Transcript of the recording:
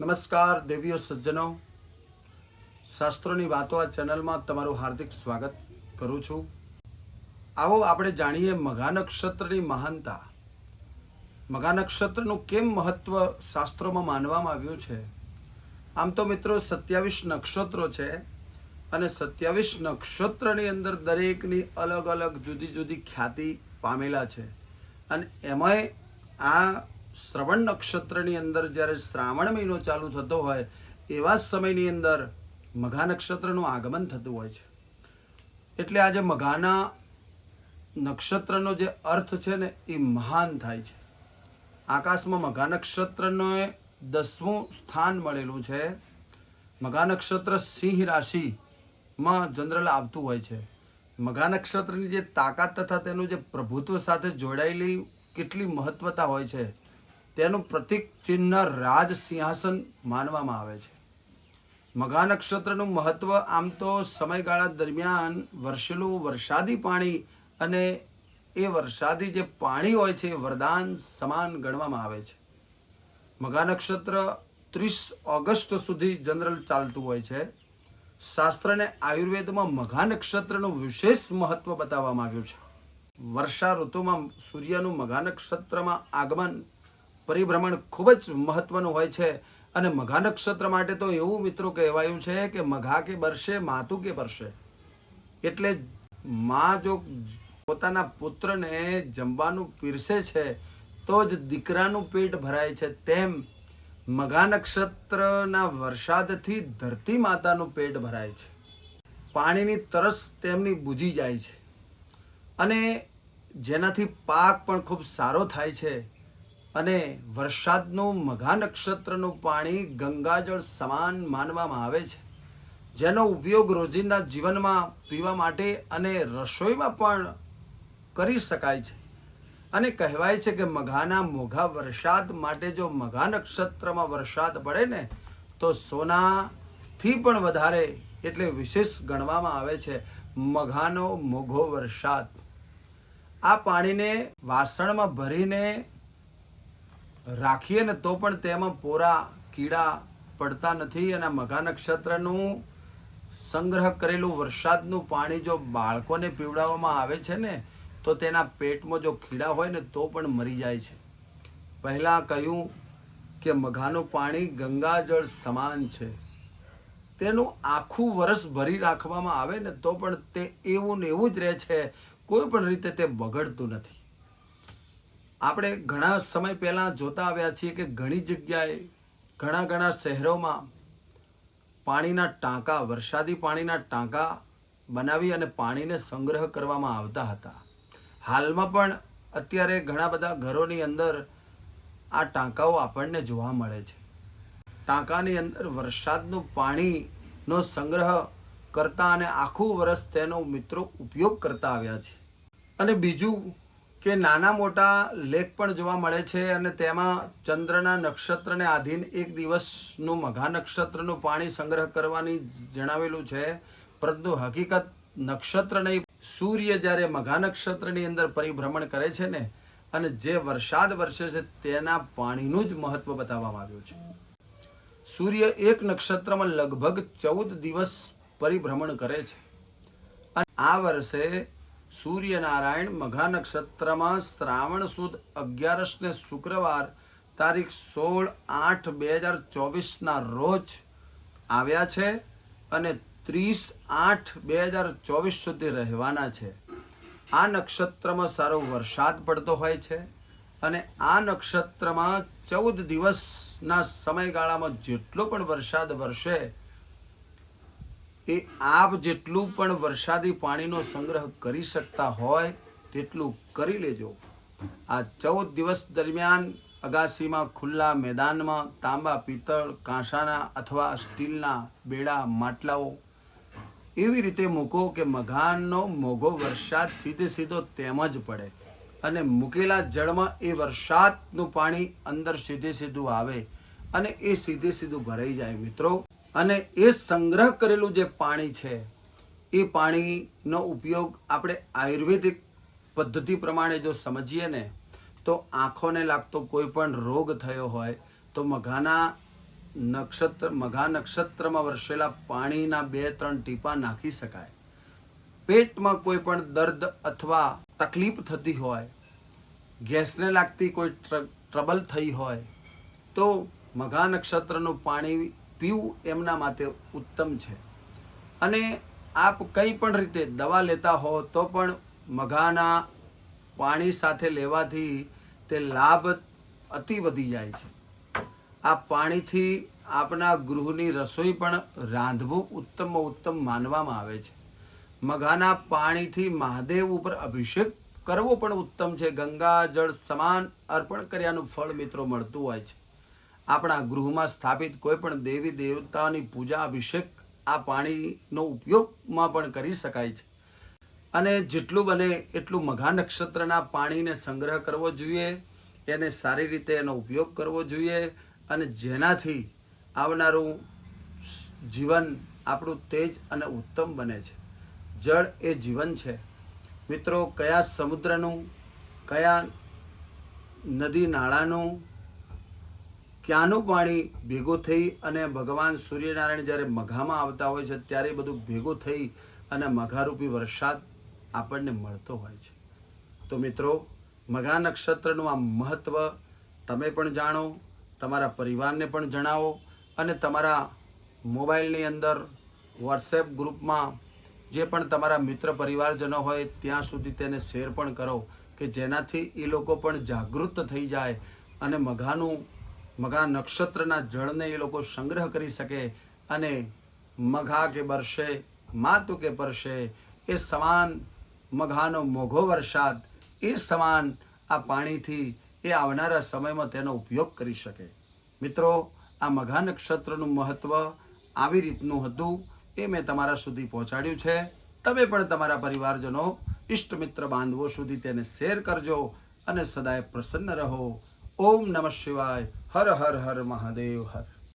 નમસ્કાર, દેવીઓ, સજ્જનો. શાસ્ત્રોની વાતો આ ચેનલમાં તમારું હાર્દિક સ્વાગત કરું છું. આવો આપણે જાણીએ મઘા નક્ષત્રની મહાનતા. મઘા નક્ષત્રનું કેમ મહત્વ શાસ્ત્રોમાં માનવામાં આવ્યું છે? આમ તો મિત્રો, સત્યાવીસ નક્ષત્રો છે અને સત્યાવીસ નક્ષત્રની અંદર દરેકની અલગ અલગ જુદી જુદી ખ્યાતિ પામેલા છે. અને એમાંય આ શ્રવણ નક્ષત્રની અંદર જ્યારે શ્રાવણ મહિનો ચાલુ થતો હોય, એવા સમયની અંદર મઘા નક્ષત્રનું આગમન થતું હોય છે. એટલે આજે મઘાના નક્ષત્રનો જે અર્થ છે ને, એ મહાન થાય છે. આકાશમાં મઘા નક્ષત્રનો દસમું સ્થાન મળેલું છે. મઘા નક્ષત્ર સિંહ રાશિમાં જનરલ આવતું હોય છે. મઘા નક્ષત્રની જે તાકાત તથા તેનું જે પ્રભુત્વ સાથે જોડાયેલી કેટલી મહત્વતા હોય છે તેનું પ્રતિક ચિહ્ન રાજ સિંહાસન માનવામાં આવે છે. મઘા નક્ષત્રનું મહત્વ આમ તો સમયગાળા દરમિયાન વરસેલું વરસાદી પાણી અને એ વરસાદી જે પાણી હોય છે વરદાન સમાન ગણવામાં આવે છે. મઘા નક્ષત્ર ત્રીસ ઓગસ્ટ સુધી જનરલ ચાલતું હોય છે. શાસ્ત્રને આયુર્વેદમાં મઘા નક્ષત્રનું વિશેષ મહત્વ બતાવવામાં આવ્યું છે. વર્ષા ઋતુમાં સૂર્યનું મઘા નક્ષત્રમાં આગમન પરિભ્રમણ ખૂબ જ મહત્વનું હોય છે. અને મઘા નક્ષત્ર માટે તો એવું મિત્રો કહેવાયું છે કે મઘા કે બરશે માતું કે બરશે એટલે માં જો પોતાના પુત્રને જમવાનું પીરસે છે, તો જ દીકરાનું પેટ ભરાય છે. તેમ મઘા નક્ષત્રના વરસાદથી ધરતી માતાનું પેટ ભરાય છે. પાણીની તરસ તેમની બુજી જાય છે. અને જેનાથી પાક પણ ખૂબ સારો થાય છે. અને વરસાદનું મઘા નક્ષત્રનું પાણી ગંગાજળ સમાન માનવામાં આવે છે. જેનો ઉપયોગ રોજિંદા જીવનમાં પીવા માટે અને રસોઈમાં પણ કરી શકાય છે. અને કહેવાય છે કે મઘાના મોઘા વરસાદ માટે જો મઘા નક્ષત્રમાં વરસાદ પડે ને, તો સોનાથી પણ વધારે એટલે વિશેષ ગણવામાં આવે છે મઘાનો મોઘો વરસાદ. આ પાણીને વાસણમાં ભરીને રાખીએ ને તો પણ તેમાં પોરા, કીડા પડતા નથી અને મઘા નક્ષત્રનું સંગ્રહ કરેલું વરસાદનું પાણી જો બાળકોને પીવડાવવામાં આવે છે ને, તો તેના પેટમાં જો કીડા હોય ને, તો પણ મરી જાય છે. પહેલાં કહ્યું કે મઘાનું પાણી ગંગાજળ સમાન છે. તેનું આખું વરસ ભરી રાખવામાં આવે ને, તો પણ તે એવું ને એવું જ રહે છે. કોઈ પણ રીતે તે બગડતું નથી. આપણે ઘણા સમય પહેલાં જોતા આવ્યા છીએ કે ઘણી જગ્યાએ ઘણા ઘણા શહેરોમાં પાણીના ટાંકા, વરસાદી પાણીના ટાંકા બનાવી અને પાણીને સંગ્રહ કરવામાં આવતા હતા. હાલમાં પણ અત્યારે ઘણા બધા ઘરોની અંદર આ ટાંકાઓ આપણને જોવા મળે છે. ટાંકાની અંદર વરસાદનું પાણીનો સંગ્રહ કરતા અને આખું વર્ષ તેનો મિત્રો ઉપયોગ કરતા આવ્યા છે. અને બીજું કે નાના મોટા લેખ પણ જોવા મળે છે અને તેમાં ચંદ્રના નક્ષત્રને આધીન એક દિવસનું મઘા નક્ષત્રનું પાણી સંગ્રહ કરવાની જણાવેલું છે. પરંતુ હકીકત, નક્ષત્ર નહીં, સૂર્ય જ્યારે મઘા નક્ષત્રની અંદર પરિભ્રમણ કરે છે ને, અને જે વરસાદ વરસે છે તેના પાણીનું જ મહત્વ બતાવવામાં આવ્યું છે. સૂર્ય એક નક્ષત્રમાં લગભગ ચૌદ દિવસ પરિભ્રમણ કરે છે. અને આ વર્ષે સૂર્યનારાયણ મઘા નક્ષત્રમાં શ્રાવણ સુદ અગિયારસને શુક્રવાર તારીખ સોળ આઠ બે હજાર ચોવીસના રોજ આવ્યા છે અને ત્રીસ આઠ બે હજાર ચોવીસ સુધી રહેવાના છે. આ નક્ષત્રમાં સારો વરસાદ પડતો હોય છે અને આ નક્ષત્રમાં ચૌદ દિવસના સમયગાળામાં જેટલો પણ વરસાદ વરસે એ આપ જેટલું પણ વરસાદી પાણીનો સંગ્રહ કરી શકતા હોય, તેટલું કરી લેજો. આ ચૌદ દિવસ દરમિયાન અગાસીમાં ખુલ્લા મેદાનમાં તાંબા, પિત્તળ, કાંસાના અથવા સ્ટીલના બેડા, માટલાઓ એવી રીતે મૂકો કે મઘાનનો મોઘો વરસાદ સીધે સીધો તેમ જ પડે અને મૂકેલા જળમાં એ વરસાદનું પાણી અંદર સીધે સીધું આવે અને એ સીધે સીધું ભરાઈ જાય. મિત્રો અને એ સંગ્રહ કરેલું જે પાણી છે, એ પાણીનો ઉપયોગ આપણે આયુર્વેદિક પદ્ધતિ પ્રમાણે જો સમજીએ ને, તો આંખોને લાગતો કોઈ પણ રોગ થયો હોય, તો મઘાના નક્ષત્ર, મઘા નક્ષત્રમાં વરસેલા પાણીના બે, ત્રણ ટીપા નાખી શકાય. પેટમાં કોઈ પણ દર્દ અથવા તકલીફ થતી હોય, ગેસને લાગતી કોઈ ટ્ર- ટ્રબલ થઈ હોય, તો મઘા નક્ષત્રનું પાણી પીવું એમના માટે ઉત્તમ છે. અને આપ કંઈ પણ રીતે દવા લેતા હો તો પણ મઘાના પાણી સાથે લેવાથી તે લાભ અતિ વધી જાય છે. આ પાણીથી આપના ગૃહની રસોઈ પણ રાંધવું ઉત્તમમાં ઉત્તમ માનવામાં આવે છે. મઘાના પાણીથી મહાદેવ ઉપર અભિષેક કરવો પણ ઉત્તમ છે. ગંગા જળ સમાન અર્પણ કર્યાનું ફળ મિત્રો મળતું હોય છે. આપણા ગૃહમાં સ્થાપિત કોઈ પણ દેવી દેવતાની પૂજા અભિષેક આ પાણીનો ઉપયોગમાં પણ કરી શકાય છે. અને જેટલું બને એટલું મઘા નક્ષત્રના પાણીને સંગ્રહ કરવો જોઈએ, એને સારી રીતે એનો ઉપયોગ કરવો જોઈએ અને જેનાથી આવનારું જીવન આપણું તેજ અને ઉત્તમ બને છે. જળ એ જીવન છે. મિત્રો, કયા સમુદ્રનું, કયા નદી નાળાનું ક્યાંનું પાણી ભેગું થઈ અને ભગવાન સૂર્યનારાયણ જ્યારે મઘામાં આવતા હોય છે, ત્યારે બધું ભેગું થઈ અને મઘારૂપી વરસાદ આપણને મળતો હોય છે. તો મિત્રો, મઘા નક્ષત્રનું આ મહત્ત્વ તમે પણ જાણો, તમારા પરિવારને પણ જણાવો અને તમારા મોબાઈલની અંદર વોટ્સએપ ગ્રુપમાં જે પણ તમારા મિત્ર પરિવારજનો હોય, ત્યાં સુધી તેને શેર પણ કરો કે જેનાથી એ લોકો પણ જાગૃત થઈ જાય અને મઘાનું મઘા નક્ષત્રના જળને એ લોકો સંગ્રહ કરી શકે અને મઘા કે બરસે, માતુ કે પરસે એ સમાન મઘાનો મોઘો વરસાદ, એ સમાન આ પાણીથી એ આવનારા સમયમાં તેનો ઉપયોગ કરી શકે. મિત્રો, આ મઘા નક્ષત્રનું મહત્ત્વ આવી રીતનું હતું એ મેં તમારા સુધી પહોંચાડ્યું છે. તમે પણ તમારા પરિવારજનો ઇષ્ટ મિત્ર બાંધવો સુધી તેને શેર કરજો અને સદાય પ્રસન્ન રહો. ઓમ નમઃ શિવાય. હર હર હર મહાદેવ હર.